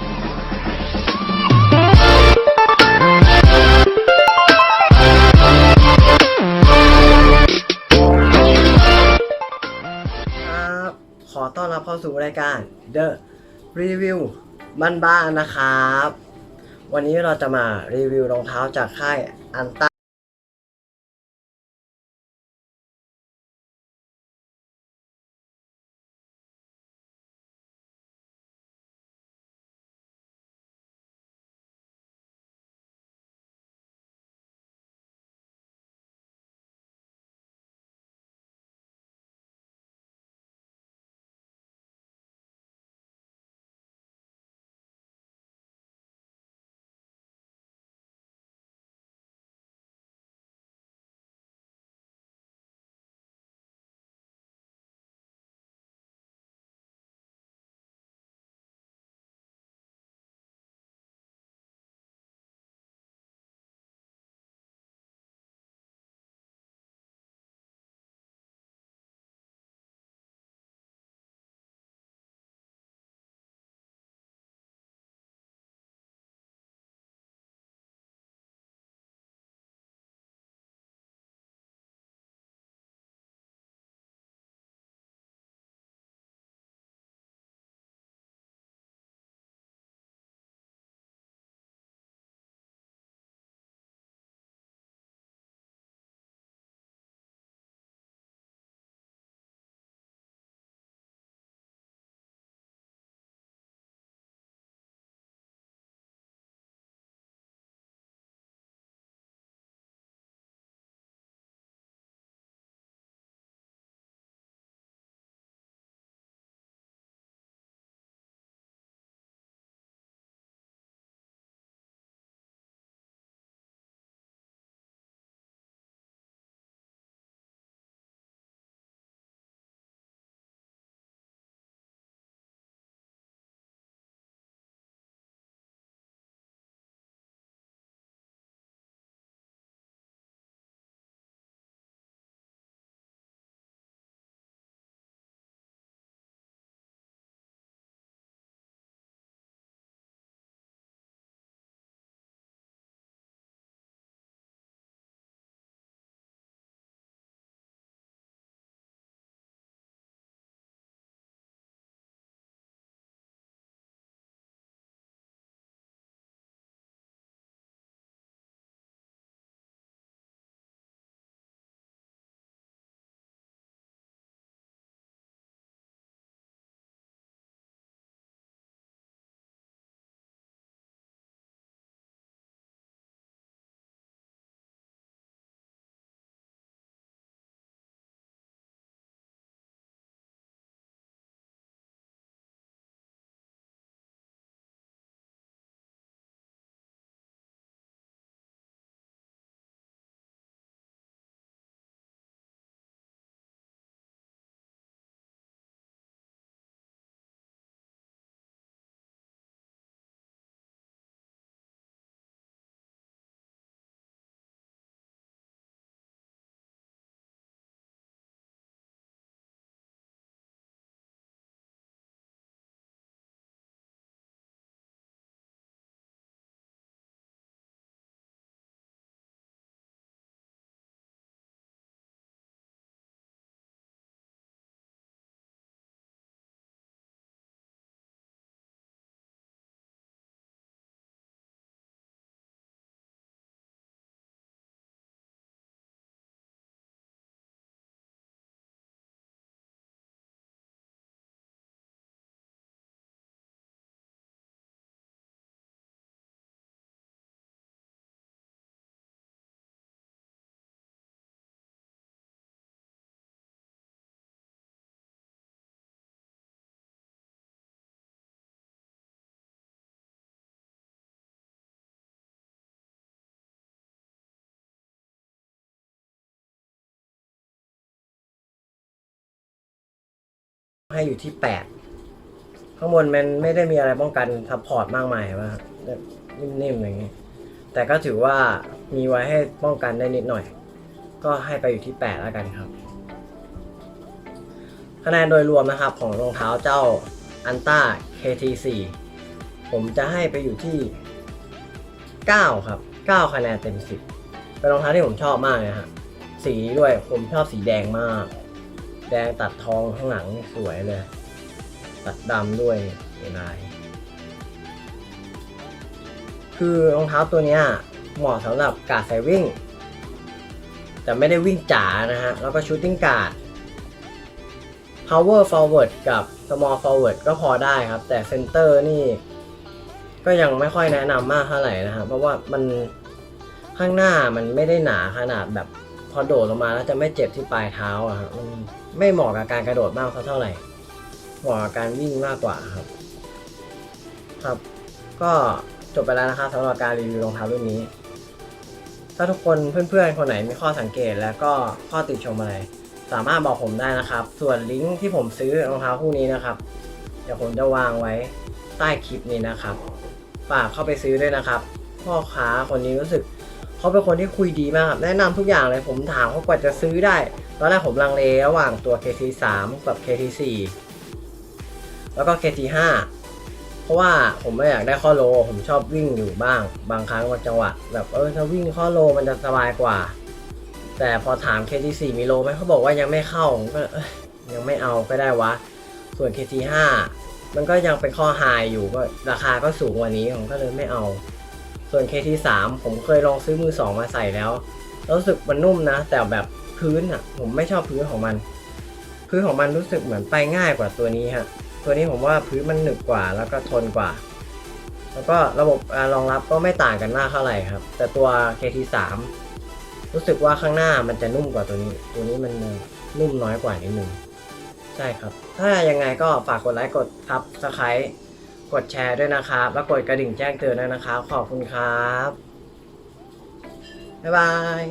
ครับขอต้อนรับเข้าสู่รายการ The Review บ้านบ้านๆนะครับ วันนี้เราจะมารีวิวรองเท้าจากค่ายอันต้า ให้อยู่ที่8ข้างบนมันไม่ได้มีอะไรป้องกันซัพพอร์ตมากมายว่านิ่มๆอย่างนี้แต่ก็ถือว่ามีไว้ให้ป้องกันได้นิดหน่อย ก็ให้ไปอยู่ที่8แล้วกันครับ คะแนนโดยรวมนะครับของรองเท้าเจ้าอันต้า KT4 ผมจะให้ไปอยู่ที่ 9 ครับ 9 คะแนนเต็ม 10 เป็นรองเท้าที่ผมชอบมากเลยฮะสีด้วยผมชอบสีแดงมาก แดงตัดทองข้างหลังสวยเลย ตัดดำด้วยเห็นลาย คือรองเท้าตัวเนี้ยเหมาะสำหรับการใส่วิ่ง แต่ไม่ได้วิ่งจ๋านะฮะ แล้วก็ชูตติ้งการ์ด power forward กับ small forward ก็พอได้ครับ แต่ center นี่ก็ยังไม่ค่อยแนะนำมากเท่าไหร่นะครับเพราะว่ามันข้างหน้ามันไม่ได้หนาขนาดแบบ พอโดดลงมาแล้วจะไม่เจ็บที่ปลายเท้าอะครับไม่เหมาะกับการกระโดดมากสักเท่าไหร่ เหมาะกับการวิ่งมากกว่าครับ ครับ ก็จบไปแล้วนะครับสำหรับการรีวิวรองเท้ารุ่นนี้ ถ้าทุกคนเพื่อนๆ คนไหนมีข้อสังเกตแล้วก็ข้อติชมอะไร สามารถบอกผมได้นะครับ ส่วนลิงก์ที่ผมซื้อรองเท้าคู่นี้นะครับ เดี๋ยวผมจะวางไว้ใต้คลิปนี้นะครับ ฝากเข้าไปซื้อด้วยนะครับ พ่อค้าคนนี้รู้สึก เขาเป็นคนที่คุยดีมากครับแนะนำทุกอย่างเลยผมถามเขากว่าจะซื้อได้ ตอนแรกผมลังเลระหว่างตัว KT3 กับ KT4 แล้วก็ KT5 เพราะว่าผมไม่อยากได้ข้อโล ผมชอบวิ่งอยู่บ้าง บางครั้งบางจังหวะ แบบเออถ้าวิ่งข้อโลมันจะสบายกว่า แต่พอถาม KT4 มีโลไหมเขาบอกว่ายังไม่เข้าผมก็เอ้ยยังไม่เอาก็ได้วะ ส่วน KT5 มันก็ยังเป็นข้อไฮอยู่ก็ราคาก็สูงกว่านี้ผมก็เลยไม่เอา ส่วน KT3 ผมเคยลองซื้อมือสองมาใส่แล้วรู้สึกมันนุ่มนะ แต่แบบพื้นอะ ผมไม่ชอบพื้นของมัน พื้นของมันรู้สึกเหมือนไปง่ายกว่าตัวนี้ฮะตัวนี้ผมว่าพื้นมันหนึบกว่าแล้วก็ทนกว่า แล้วก็ระบบการรองรับก็ไม่ต่างกันมากเท่าไหร่ครับ แต่ตัว KT3 รู้สึกว่าข้างหน้ามันจะนุ่มกว่าตัวนี้ ตัวนี้มันนุ่มน้อยกว่านิดนึงใช่ครับ ถ้ายังไงก็ฝากกดไลค์กดทับสไครต์ กดแชร์ด้วยนะครับ แล้วกดกระดิ่งแจ้งเตือนด้วยนะครับ ขอบคุณครับ บ๊ายบาย